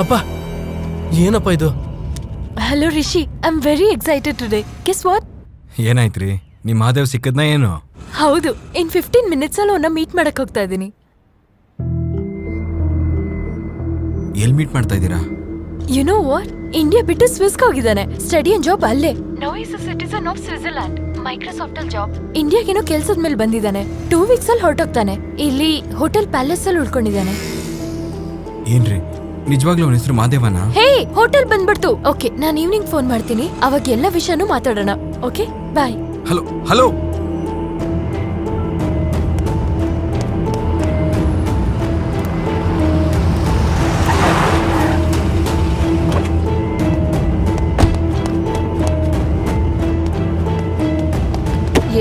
ಅಪ್ಪ ಏನಪ್ಪ ಇದು? Hello Rishi I am very excited today guess what ಏನಾಯ್ತ್ರಿ? ನಿಮ್ಮ ಮಹಾದೇವ್ ಸಿಕ್ಕದ್ನ ಏನು? ಹೌದು. ಇನ್ ಫಿಫ್ಟೀನ್ ಮಿನಿಟ್ಸ್ ಅಲ್ಲಿ ಅವನ್ನ ಮೀಟ್ ಮಾಡಕ್ ಹೋಗ್ತಾ ಇದ್ದೀನಿ. ಎಲ್ಲಿ ಮೀಟ್ ಮಾಡ್ತಾ ಇದ್ದೀರಾ? ಯು ನೋ ವಾಟ್ ಇಂಡಿಯಾ ಬಿಟ್ಟು ಸ್ವಿಸ್ಗೆ ಹೋಗಿದ್ದಾನೆ. ಸ್ಟಡಿ ಅಂಡ್ ಜಾಬ್ ಅಲ್ಲೇ. No is citizen of Switzerland Microsoft ಅಲ್ಲಿ ಜಾಬ್ ಇಂಡಿಯಾಗೇನೋ ಕೆಲ್ಸದ ಮೇಲೆ ಬಂದಿದ್ದಾನೆ. ಟೂ ವೀಕ್ಸ್ ಅಲ್ಲಿ ಹೊರಟೋಗ್ತಾನೆ. ಇಲ್ಲಿ ಹೋಟೆಲ್ ಪ್ಯಾಲೇಸ್ ಅಲ್ಲಿ ಉಳ್ಕೊಂಡಿದ್ದಾನೆ. ಏನ್ರಿ? ನಿಜವಾಗ್ಲೂ ಅವನ ಹೆಸರು ಮಾದೇವನ? ಹೇ ಹೋಟೆಲ್ ಬಂದ್ಬಿಡ್ತು. ಓಕೆ ನಾನು ಈವ್ನಿಂಗ್ ಫೋನ್ ಮಾಡ್ತೀನಿ. ಅವಾಗ ಎಲ್ಲ ವಿಷಯನೂ ಮಾತಾಡೋಣ. Okay bye hello hello.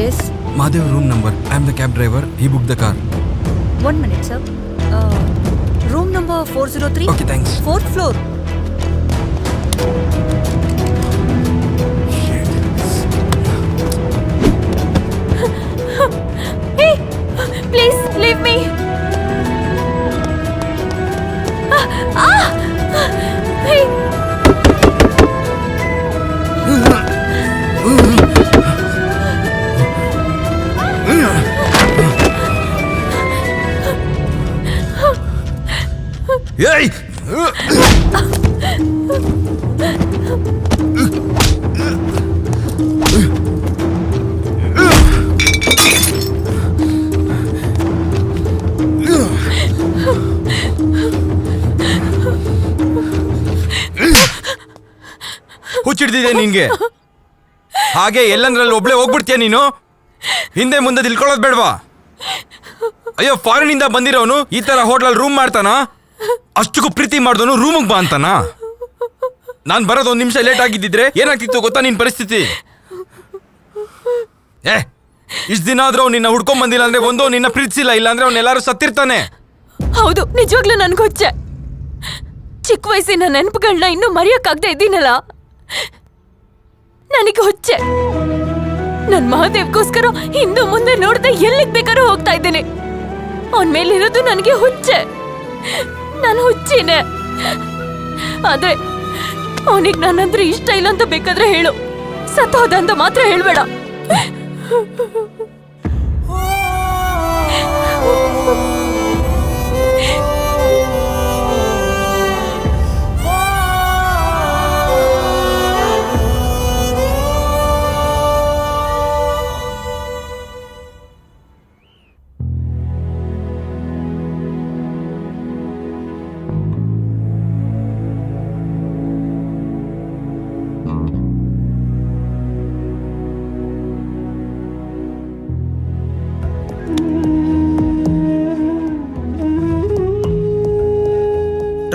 Yes Madev room number I am the cab driver ಈ book the car one minute sir room number four zero three okay thanks fourth floor hey please ಏಯ್! ಹುಚ್ಚಿಡ್ದಿದೆ ನಿನ್ಗೆ. ಹಾಗೆ ಎಲ್ಲಂದ್ರಲ್ಲಿ ಒಬ್ಳೆ ಹೋಗ್ಬಿಡ್ತೀಯ ನೀನು? ಹಿಂದೆ ಮುಂದೆ ತಿಳ್ಕೊಳ್ಳೋದು ಬೇಡವಾ? ಅಯ್ಯೋ ಫಾರಿನಿಂದ ಬಂದಿರೋನು ಈ ಥರ ಹೋಟ್ಲಲ್ಲಿ ರೂಮ್ ಮಾಡ್ತಾನ? ಅಷ್ಟಕ್ಕೂ ಪ್ರೀತಿ ಮಾಡ್ದೋನು ರೂಮಿಗೆ ಬಾ ಅಂತಾನ? ನಾನು ಬರೋದು ಒಂದು ನಿಮಿಷ ಲೇಟ್ ಆಗಿದ್ದಿದ್ರೆ ಏನಾಗ್ತಿತ್ತು ಗೊತ್ತಾ ನಿನ್ನ ಪರಿಸ್ಥಿತಿ? ಏ, ಇಷ್ಟು ದಿನ ಆದ್ರೂ ಅವ್ನು ನಿನ್ನ ಹುಡ್ಕೊಂಡ್ ಬಂದಿಲ್ಲ ಅಂದ್ರೆ ಒಂದು ನಿನ್ನ ಪ್ರೀತಿಸಿಲ್ಲ ಇಲ್ಲ ಅಂದ್ರೆ ಅವ್ನೆಲ್ಲಾರು ಸತ್ತಿರ್ತಾನೆ. ಹೌದು, ನಿಜವಾಗ್ಲೂ ನನಗೆ ಹುಚ್ಚೆ. ಚಿಕ್ಕ ವಯಸ್ಸಿನ ನೆನಪುಗಳನ್ನ ಇನ್ನೂ ಮರೆಯೋಕ್ಕಾಗದೆ ಇದ್ದೀನಲ್ಲ? ನನಗೆ ಹುಚ್ಚೆ. ನನ್ ಮಹಾದೇವ್ಗೋಸ್ಕರ ಹಿಂದೂ ಮುಂದೆ ನೋಡದೆ ಎಲ್ಲಿಗೆ ಬೇಕಾದ್ರೂ ಹೋಗ್ತಾ ಇದ್ದೇನೆ. ಅವನ್ ಮೇಲಿರೋದು ನನಗೆ ಹುಚ್ಚೆ. ನಾನು ಹುಚ್ಚಿನೇ. ಆದ್ರೆ ಅವನಿಗೆ ನನ್ನಂದ್ರೆ ಇಷ್ಟ ಇಲ್ಲ ಅಂತ ಬೇಕಾದ್ರೆ ಹೇಳು. ಸತ್ತೋದ ಮಾತ್ರ ಹೇಳ್ಬೇಡ.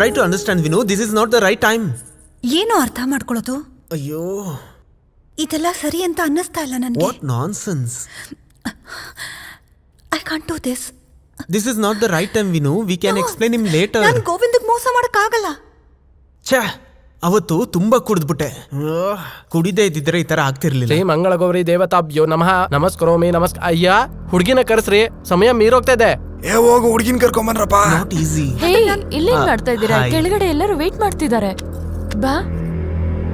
Try to understand Vinu this is not the right time ಏನು ಅರ್ಥ ಮಾಡ್ಕೊಳ್ಳೋದು? ಅಯ್ಯೋ. ಇದೆಲ್ಲ ಸರಿ ಅಂತ ಅನ್ನಿಸ್ತಾ ಇಲ್ಲ ನನಗೆ. What nonsense I can't do this this is not the right time Vinu we can explain ನಿಮ್ ಲೇಟರ್ ನಾನು ಗೋವಿಂದಕ್ಕೆ ಮೋಸ ಮಾಡಕ್ಕಾಗಲ್ಲ. ಛೇ. ಅವತ್ತು ತುಂಬಾ ಕುಡಿದ್ಬಿಟ್ಟೆ. ಕುಡಿದೇ ಇದ್ದಿದ್ರೆ ಈ ತರ ಆಗ್ತಿರ್ಲಿಲ್ಲ. ಶ್ರೀ ಮಂಗಳ ಗೌರಿ ದೇವತಾಭ್ಯೋ ನಮಃ. ನಮಸ್ಕರೋಮಿ ನಮಸ್ಕ ಅಯ್ಯ ಹುಡುಗಿನ ಕರೆಸ್ರಿ. ಸಮಯ ಮೀರೋಗ್ತಾ ಇದೆ. ಏ ಹೋಗು ಹುಡುಗಿನ ಕರ್ಕೊಂಬನ್ರಪ್ಪ. ಇಲ್ಲೇ ಈಸಿ ಹೇ ಇಲ್ಲೇನ್ ಮಾಡ್ತಾ ಇದ್ದೀರಾ. ಕೆಳಗಡೆ ಎಲ್ಲರೂ ವೇಟ್ ಮಾಡ್ತಿದ್ದಾರೆ. ಬಾ.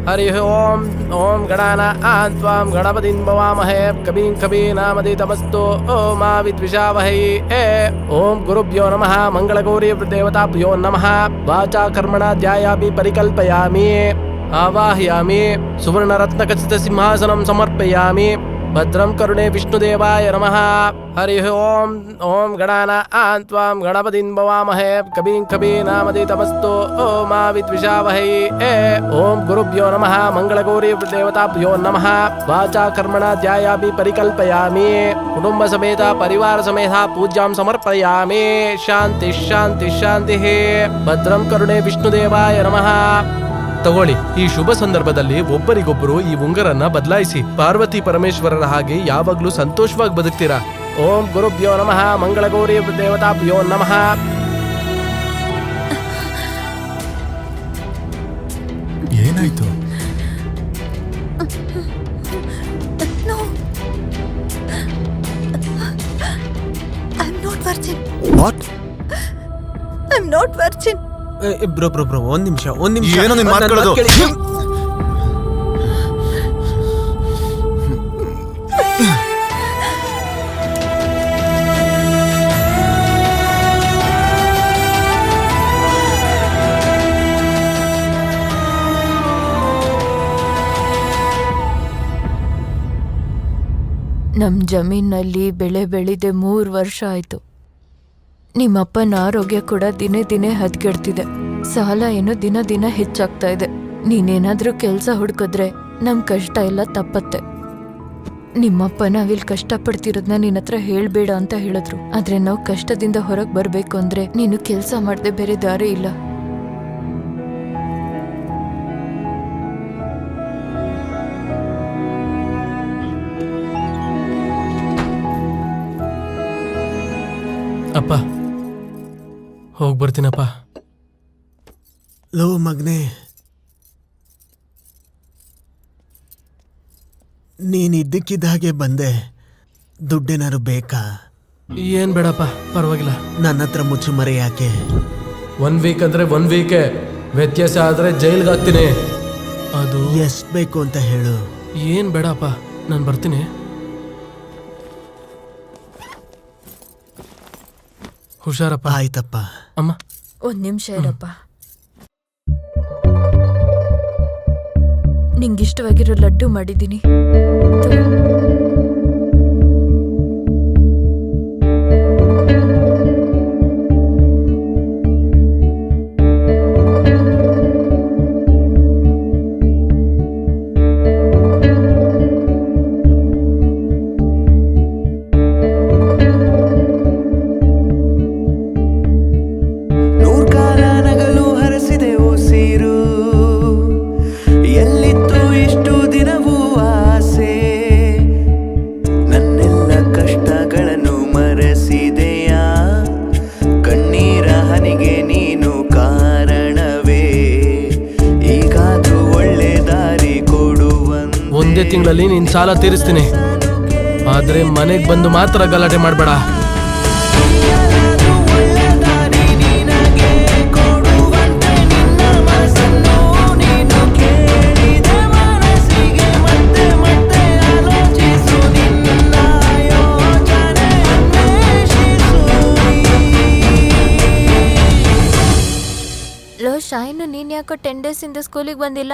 ಹರಿ ಓಂ ಓಂ ಗಣಾನ ಆತ್ವಾಂ ಗಣಪತಿಂ ಭವಾಮಹೇ ಕಬೀಂ ಕಬೀನಾಮದಿ ತಮಸ್ತು ಓಂ ಆ ವಿದ್ವಿಷಾವಹೈ ಏ ಓಂ ಗುರುಭ್ಯೋ ನಮಃ ಮಂಗಳಗೌರಿ ದೇವತಾಭ್ಯೋ ನಮಃ ವಾಚಾ ಕರ್ಮಣ ಧ್ಯಾಯಾಮಿ ಪರಿಕಲ್ಪಯಾಮಿ ಆವಾಹಯಾಮಿ भद्रम करुणे विष्णुदेवाय नम। हरि ओं ओं गणान आन् त्वां गणपतिं कबी, कबीं कबीनामदितमस्तु ओ मा विद्विषावहै ए, ॐ गुरुभ्यो नमः मङ्गलगौरी देवताभ्यो नमः। वाचा कर्मणा कुटुंब समेत परिवार समेत पूज्या समर्पया शांति शांति शांति भद्रम करुणे विष्णुदेवाय नम। ತಗೊಳ್ಳಿ. ಈ ಶುಭ ಸಂದರ್ಭದಲ್ಲಿ ಒಬ್ಬರಿಗೊಬ್ಬರು ಈ ಉಂಗರನ್ನ ಬದಲಾಯಿಸಿ. ಪಾರ್ವತಿ ಪರಮೇಶ್ವರರ ಹಾಗೆ ಯಾವಾಗ್ಲೂ ಸಂತೋಷವಾಗಿ ಬದುಕ್ತೀರಾ? ಓಂ ಗುರುಭ್ಯೋ ನಮಃ. ಮಂಗಳಗೌರಿ ದೇವತಾಭ್ಯೋ ನಮಃ. ಏನಾಯ್ತು? No. I am not virgin what I am not virgin bro bro bro ಒಂದ್ ನಿಮಿಷ ಒಂದ್ ನಿಮಿಷ. ಏನೋ ನಿನ್ ನನ್ ಮಾತ್ ನಮ್ ಜಮೀನಲ್ಲಿ ಬೆಳೆ ಬೆಳೆದೆ ಮೂರು ವರ್ಷ ಆಯ್ತು. ನಿಮ್ಮಪ್ಪನ ಆರೋಗ್ಯ ಕೂಡ ದಿನೇ ದಿನೇ ಹದ್ಗೆಡ್ತಿದೆ. ಸಾಲ ಏನು ದಿನ ದಿನ ಹೆಚ್ಚಾಗ್ತಾ ಇದೆ. ನೀನೇನಾದ್ರೂ ಕೆಲ್ಸ ಹುಡ್ಕಿದ್ರೆ ನಮ್ ಕಷ್ಟ ಎಲ್ಲ ತಪ್ಪತ್ತೆ. ನಿಮ್ಮಪ್ಪ ನಾವಿಲ್ ಕಷ್ಟಪಡ್ತಿರೋದ್ನ ನಿನ್ನ ಹತ್ರ ಹೇಳ್ಬೇಡ ಅಂತ ಹೇಳಿದ್ರು. ಆದ್ರೆ ನಾವು ಕಷ್ಟದಿಂದ ಹೊರಗ್ ಬರ್ಬೇಕು ಅಂದ್ರೆ ನೀನು ಕೆಲ್ಸ ಮಾಡದೆ ಬೇರೆ ದಾರಿ ಇಲ್ಲ. ಅಪ್ಪ. ಹೋಗಿ ಬರ್ತೀನಪ್ಪ. ಲೋ ಮಗ್ನೆ. ನೀನು ಇದ್ದಕ್ಕಿದ್ದ ಹಾಗೆ ಬಂದೆ. ದುಡ್ಡೇನಾರು ಬೇಕಾ? ಏನ್ ಬೇಡಪ್ಪ ಪರವಾಗಿಲ್ಲ. ನನ್ನ ಹತ್ರ ಮುಚ್ಚುಮರೆ ಯಾಕೆ? ಒನ್ ವೀಕ್ ಅಂದ್ರೆ ಒನ್ ವೀಕೆ ವ್ಯತ್ಯಾಸ ಆದ್ರೆ ಜೈಲ್ಗೆ ಹಾಕ್ತೀನಿ. ಅದು ಎಷ್ಟು ಬೇಕು ಅಂತ ಹೇಳು. ಏನ್ ಬೇಡಪ್ಪ ನಾನು ಬರ್ತೀನಿ. ಹುಷಾರಪ್ಪ. ಆಯ್ತಪ್ಪ. ಅಮ್ಮ. ಒಂದ್ ನಿಮಿಷ ಇರಪ್ಪ. ನಿಂಗಿಷ್ಟವಾಗಿರೋ ಲಡ್ಡು ಮಾಡಿದ್ದೀನಿ. ತಿಂಗಳಲ್ಲಿ ನಿನ್ ಸಾಲ ತೀರಿಸ್ತೀನಿ. ಆದ್ರೆ ಮನೆಗೆ ಬಂದು ಮಾತ್ರ ಗಲಾಟೆ ಮಾಡಬೇಡ. ಲೋ ಶಾಯಿನು ನೀನ್ ಯಾಕೋ ಟೆನ್ ಡೇಸ್ ಇಂದ ಸ್ಕೂಲಿಗೆ ಬಂದಿಲ್ಲ?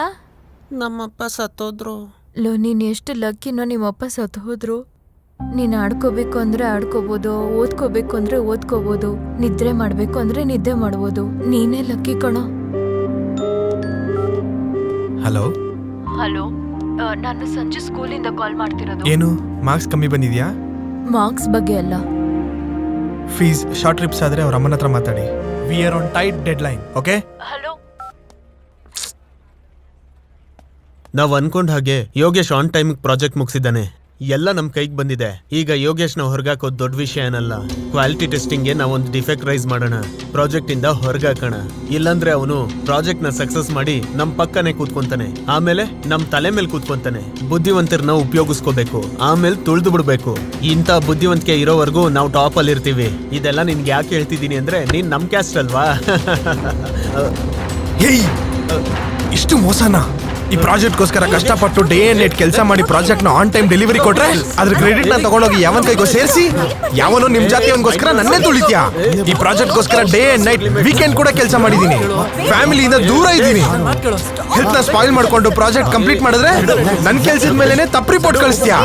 ನಮ್ಮಪ್ಪ ಸತ್ತೋದ್ರು. ಲೋ ನೀನ್ ಎಷ್ಟು ಲಕ್ಕಿನೋ ನಿಮ್ಮಪ್ಪ ಸತ್ತು ಹೋದ್ರು. ನೀನ್ ಆಡ್ಕೋಬೇಕು ಅಂದ್ರೆ ಆಡ್ಕೋಬೋದು ಓದ್ಕೋಬೇಕು ಅಂದ್ರೆ ಓದ್ಕೋಬೋದು ನಿದ್ರೆ ಮಾಡಬೇಕು ಅಂದ್ರೆ ನಿದ್ದೆ ಮಾಡ್ಬೋದು. ನೀನೇ ಲಕ್ಕಿ ಕಣೋ. ಹಲೋ? ಹಲೋ ನಾನು ಸಂಜೆ ಸ್ಕೂಲಿಂದ ಕಾಲ್ ಮಾಡ್ತಿರೋದು. ಏನು ಮಾರ್ಕ್ಸ್ ಕಮ್ಮಿ ಬಂದಿದ್ಯಾ? ಮಾರ್ಕ್ಸ್ ಬಗ್ಗೆ ಅಲ್ಲ. ಫೀಸ್ ಶಾರ್ಟ್ ಟ್ರಿಪ್ಸ್ ಆದ್ರೆ ಅವ್ರ ಅಮ್ಮನ ಹತ್ರ ಮಾತಾಡಿ. We are on tight deadline okay hello ನಾವ್ ಅನ್ಕೊಂಡ ಹಾಗೆ ಯೋಗೇಶ್ ಆನ್ ಟೈಮ್ ಪ್ರಾಜೆಕ್ಟ್ ಮುಗಿಸಿದ್ದಾನೆ. ಎಲ್ಲ ನಮ್ ಕೈಗೆ ಬಂದಿದೆ. ಈಗ ಯೋಗೇಶ್ನ ಹೊರಗಾಕೋದ್ ದೊಡ್ಡ ವಿಷಯ ಏನಲ್ಲ. ಕ್ವಾಲಿಟಿ ಟೆಸ್ಟಿಂಗ್ಗೆ ನಾವೊಂದು ಡಿಫೆಕ್ಟ್ ರೈಸ್ ಮಾಡೋಣ. ಪ್ರಾಜೆಕ್ಟ್ ಇಂದ ಹೊರಗಾಕೋಣ. ಇಲ್ಲಾಂದ್ರೆ ಅವನು ಪ್ರಾಜೆಕ್ಟ್ನ ಸಕ್ಸಸ್ ಮಾಡಿ ನಮ್ ಪಕ್ಕನೆ ಕೂತ್ಕೊಂತಾನೆ. ಆಮೇಲೆ ನಮ್ ತಲೆ ಮೇಲೆ ಕೂತ್ಕೊಂತಾನೆ. ಬುದ್ಧಿವಂತರನ್ನ ಉಪಯೋಗಿಸ್ಕೋಬೇಕು. ಆಮೇಲೆ ತುಳಿದು ಬಿಡ್ಬೇಕು. ಇಂಥ ಬುದ್ಧಿವಂತಿಕೆ ಇರೋವರೆಗೂ ನಾವು ಟಾಪ್ ಅಲ್ಲಿ ಇರ್ತೀವಿ. ಇದೆಲ್ಲ ನಿನ್ಗೆ ಯಾಕೆ ಹೇಳ್ತಿದ್ದೀನಿ ಅಂದ್ರೆ ನೀನ್ ನಮ್ ಕ್ಯಾಸ್ಟ್ ಅಲ್ವಾ? ಇಷ್ಟು ಮೋಸನಾ? ಈ ಪ್ರಾಜೆಕ್ಟ್ಗೋಸ್ಕರ ಕಷ್ಟಪಟ್ಟು ಡೇ ಅಂಡ್ ನೈಟ್ ಕೆಲಸ ಮಾಡಿ ಪ್ರಾಜೆಕ್ಟ್ನ ನ ಆನ್ ಟೈಮ್ ಡೆಲಿವರಿ ಕೊಟ್ರೆ ಅದ್ರ ಕ್ರೆಡಿಟ್ನ ನ ತಗೊಂಡೋಗಿ ಯಾವನ್ ಕೈಗೋ ಸೇರಿಸಿ ಯಾವನು ನಿಮ್ ಜಾತಿಯವನ್ಗೋಸ್ಕರ ನನ್ನೇ ತುಳಿತ್ಯಾ ಈ ಪ್ರಾಜೆಕ್ಟ್ಗೋಸ್ಕರ ಡೇ ಅಂಡ್ ನೈಟ್ ವೀಕೆಂಡ್ ಕೂಡ ಕೆಲಸ ಮಾಡಿದ್ದೀನಿ ಫ್ಯಾಮಿಲಿಯಿಂದ ದೂರ ಇದ್ದೀನಿ ಹೆಲ್ತ್ನ ಸ್ಪಾಯಿಲ್ ಮಾಡ್ಕೊಂಡು ಪ್ರಾಜೆಕ್ಟ್ ಕಂಪ್ಲೀಟ್ ಮಾಡಿದ್ರೆ ನನ್ನ ಕೆಲ್ಸದ ಮೇಲೆನೆ ತಪ್ಪು ರಿಪೋರ್ಟ್ ಕಳಿಸ್ತೀಯಾ.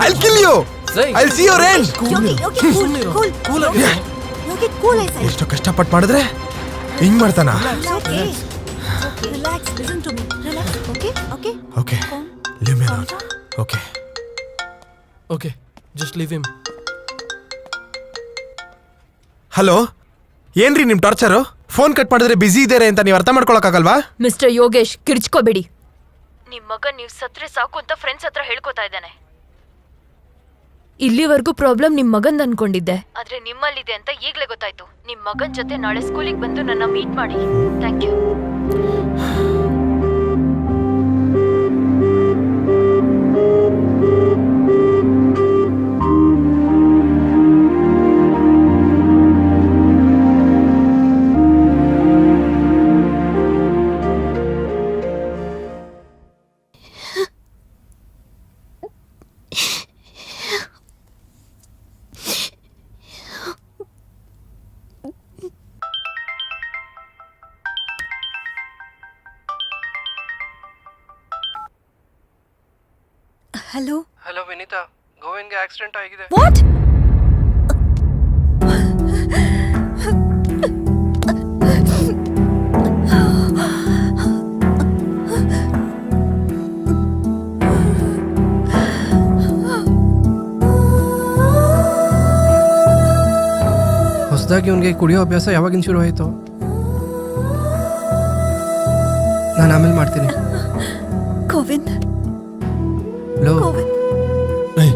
I'll kill you. I'll see your end. ಎಷ್ಟು ಕಷ್ಟಪಟ್ಟು ಮಾಡಿದ್ರೆ ಹಿಂಗ್ ಮಾಡ್ತಾನ relax listen to me relax okay okay okay leave me alone okay okay just leave him hello ಏನ್ರಿ ನಿಮ್ ಟಾರ್ಚರು ಫೋನ್ ಕಟ್ ಮಾಡಿದ್ರೆ ಬಿಸಿ ಇದ್ದಾರೆ ಅಂತ ನೀವು ಅರ್ಥ ಮಾಡ್ಕೊಳಕ್ಕಾಗಲ್ವಾ? ಮಿಸ್ಟರ್ ಯೋಗೇಶ್ ಕಿರ್ಚ್ಕೋಬೇಡಿ. ನಿಮ್ ಮಗ ನೀವ್ ಸತ್ರೆ ಸಾಕು ಅಂತ ಫ್ರೆಂಡ್ಸ್ ಹತ್ರ ಹೇಳ್ಕೊತಾ ಇದ್ದಾನೆ. ಇಲ್ಲಿವರೆಗೂ ಪ್ರಾಬ್ಲಮ್ ನಿಮ್ ಮಗನ್ ಅನ್ಕೊಂಡಿದ್ದೆ. ಆದ್ರೆ ನಿಮ್ಮಲ್ಲಿದೆ ಅಂತ ಈಗ್ಲೇ ಗೊತ್ತಾಯ್ತು. ನಿಮ್ ಮಗನ್ ಜೊತೆ ನಾಳೆ ಸ್ಕೂಲಿಗೆ ಬಂದು ನನ್ನ ಮೀಟ್ ಮಾಡಿ. Thank you 아 hello hello Vinitha ಗೋವಿಂದ್ಗೆ accident ಆಗಿದೆ. ವಾಟ್ ಹೊಸದಾಗಿ ಅವನಿಗೆ ಕುಡಿಯೋ ಅಭ್ಯಾಸ ಯಾವಾಗಿನ ಶುರು ಆಯಿತು? ನಾನು ಆಮೇಲೆ ಮಾಡ್ತೀನಿ. ಗೋವಿಂದ್ ಲೋ. ಗೋವಿಂದ್. ಏಯ್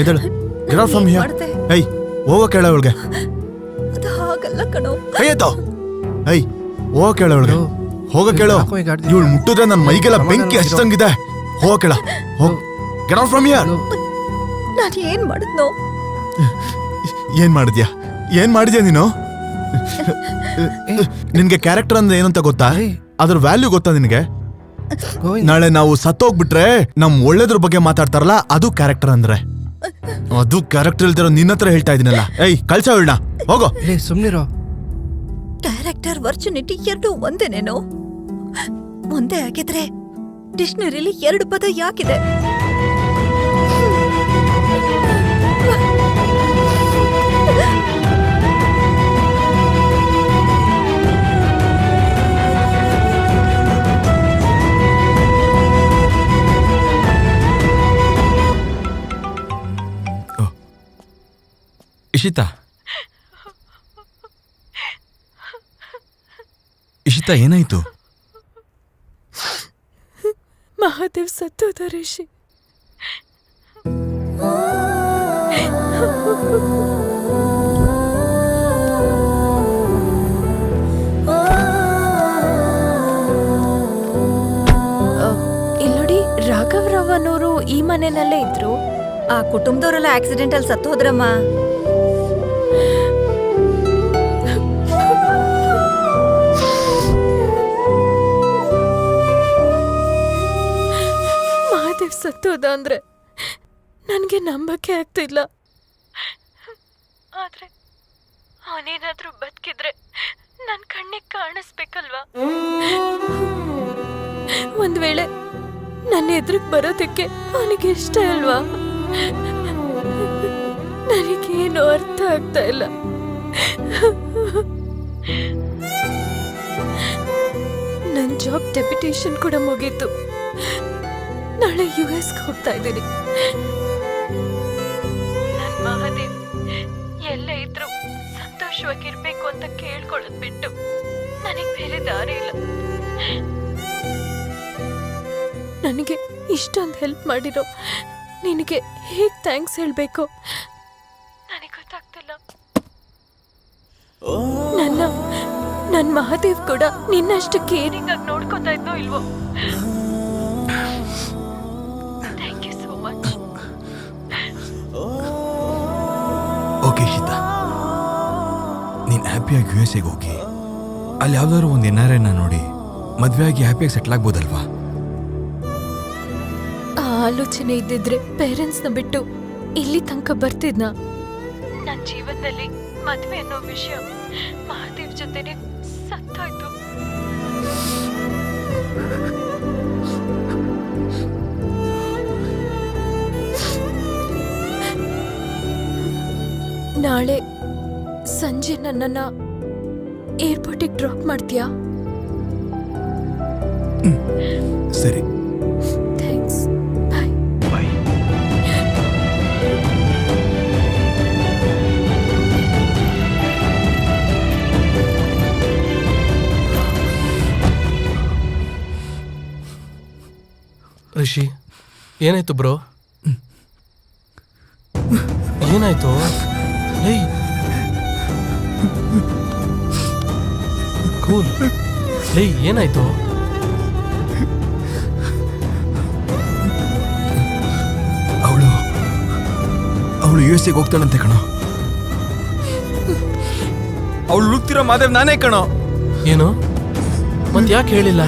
ಎದಳು ಗೆಟ್ ಔಟ್ ಫ್ರಮ್ ಹಿಯರ್? ಏಯ್ ಹೋಗೋ ಕೇಳ ಅವಳಿಗೆ. ಅದು ಹಾಗಲ್ಲ ಕಣೋ. ಏಯ್ ಎತ್ತೋ ಏಯ್ ಹೋಗೋ ಕೇಳ ಅವಳಿಗೆ. ಹೋಗೋ ಕೇಳು. ಯಾಕೋ ಈಗ ಆಡ್ತಿದ್ಯಾ? ಇವಳು ಮುಟ್ಟಿದ್ರೆ ನನ್ನ ಮೈಗೆಲ್ಲ ಬೆಂಕಿ. ಹಚ್ಚಂಗಿದೆ ಹೋಗೋ ಕೇಳ. ಹೋಗ್. ಗೆಟ್ ಔಟ್ ಫ್ರಮ್ ಹಿಯರ್ ನಾನು ಏನ್ ಮಾಡಿದ್ನೋ? ಏನು ಮಾಡಿದ್ಯಾ? ಏನ್ ಮಾಡಿದ್ಯಾ ನೀನು? ನಿನ್ಗೆ ಕ್ಯಾರೆಕ್ಟರ್ ಅಂದ್ರೆ ಏನಂತ ಅಂತ ಗೊತ್ತಾ? ಏಯ್. ಅದ್ರ ವ್ಯಾಲ್ಯೂ ಗೊತ್ತಾ ನಿನಗೆ? ನಾಳೆ ನಾವು ಸತ್ತೋಗ್ಬಿಟ್ರೆ ನಮ್ ಒಳ್ಳೇದ್ರ ಬಗ್ಗೆ ಮಾತಾಡ್ತಾರಲ್ಲ ಅದು ಕ್ಯಾರೆಕ್ಟರ್ ಅಂದ್ರೆ. ಅದು ಕ್ಯಾರೆಕ್ಟರ್ ಇಲ್ದಿರೋ ನಿನ್ನ ಹತ್ರ ಹೇಳ್ತಾ ಇದೀನಲ್ಲ. ಏಯ್ ಕಳ್ಸ ಹೇಳ ಹೋಗೋ. ಲೇ ಸುಮ್ನಿರೋ. ಕ್ಯಾರೆಕ್ಟರ್ ವರ್ಚುನಿಟಿ ಎರಡು ಒಂದೇನೇನೋ? ಒಂದೇ ಆಗಿದ್ರೆ ಡಿಕ್ಷನರಿಲಿ ಎರಡು ಪದ ಯಾಕಿದೆ? ಇಶಿತಾ? ಇಶಿತಾ ಏನಾಯ್ತು? ಮಹಾದೇವ್ ಸತ್ತೋದ ಋಷಿ. ಇಲ್ಲೋಡಿ ರಾಘವ್ ರಾವ್ ಅನ್ನೋರು ಈ ಮನೆಯಲ್ಲೇ ಇದ್ರು. ಆ ಕುಟುಂಬದವರೆಲ್ಲ ಆಕ್ಸಿಡೆಂಟ್ ಅಲ್ಲಿ ಸತ್ತೋದ ಅಂದ್ರೆ ನನಗೆ ನಂಬಕ್ಕೆ ಆಗ್ತಿಲ್ಲ ಆದ್ರೆ ಅವನೇನಾದ್ರೂ ಬದುಕಿದ್ರೆ ನನ್ನ ಕಣ್ಣಿಗೆ ಕಾಣಿಸ್ಬೇಕಲ್ವಾ? ಒಂದ್ ವೇಳೆ ನನ್ನ ಎದುರಿಗೆ ಬರೋದಕ್ಕೆ ಅವನಿಗೆ ಇಷ್ಟ ಅಲ್ವಾ ನನಗೇನು ಅರ್ಥ ಆಗ್ತಾ ಇಲ್ಲ. ನನ್ನ ಜಾಬ್ ಡೆಪ್ಯುಟೇಷನ್ ಕೂಡ ಮುಗೀತು. ನಾಳೆ ಯು ಎಸ್ಗೆ ಹೋಗ್ತಾ ಇದ್ದೀನಿ. ನನ್ ಮಹಾದೇವ್ ಎಲ್ಲ ಇದ್ರು ಸಂತೋಷವಾಗಿರ್ಬೇಕು ಅಂತ ಕೇಳ್ಕೊಳ್ಳೋದ್ ಬಿಟ್ಟು ನನಗೆ ಬೇರೆ ದಾರಿ ಇಲ್ಲ. ನನಗೆ ಇಷ್ಟೊಂದು ಹೆಲ್ಪ್ ಮಾಡಿರೋ ನಿನಗೆ ಹೇಗ್ ಥ್ಯಾಂಕ್ಸ್ ಹೇಳಬೇಕು? ನನಗೆ ಗೊತ್ತಾಗ್ತಿಲ್ಲ. ನನ್ನ ನನ್ನ ಮಹಾದೇವ್ ಕೂಡ ನಿನ್ನಷ್ಟು ಕೇರಿಂಗ್ ಆಗಿ ನೋಡ್ಕೊತಾ ಇದ್ನೋ ಇಲ್ವೋ? ಓಕೆ ಶೀತ ನೀನು ಹ್ಯಾಪಿಯಾಗಿ ಯು ಎಸ್ ಎಗೆ ಹೋಗಿ, ಅಲ್ಲಿ ಯಾವ್ದಾದ್ರು ಒಂದು ಎನ್ ಆರ್ ಐನ ನೋಡಿ ಮದುವೆಯಾಗಿ ಹ್ಯಾಪಿಯಾಗಿ ಸೆಟ್ಲ್ ಆಗ್ಬೋದಲ್ವಾ? ಆ ಆಲೋಚನೆ ಇದ್ದಿದ್ರೆ ಪೇರೆಂಟ್ಸ್ನ ಬಿಟ್ಟು ಇಲ್ಲಿ ತನಕ ಬರ್ತಿದ್ನ? ನನ್ನ ಜೀವನದಲ್ಲಿ ಮದುವೆ ಅನ್ನೋ ವಿಷಯ ಮಹಾದೇವ್ ಜೊತೆನೆ ಸತ್ತೋಯ್ತು. ನಾಳೆ ಸಂಜೆ ನನ್ನನ್ನ ಏರ್ಪೋರ್ಟಿಗೆ ಡ್ರಾಪ್ ಮಾಡ್ತೀಯಾ? ಸರಿ. ಥ್ಯಾಂಕ್ಸ್. ಬಾಯ್ ಋಷಿ ಏನಾಯ್ತು ಬ್ರೋ? ಏನಾಯ್ತು? ಕೂಲ್ ಏಯ್ ಏನಾಯ್ತು? ಅವಳು ಅವಳು ಯು ಎಸ್ ಎಗೆ ಹೋಗ್ತಾಳಂತೆ ಕಣೋ. ಅವಳು ಹುಡುಕ್ತಿರೋ ಮಾದೇವ್ ನಾನೇ ಕಣೋ. ಏನು? ಮತ್ತೆ ಯಾಕೆ ಹೇಳಿಲ್ಲ?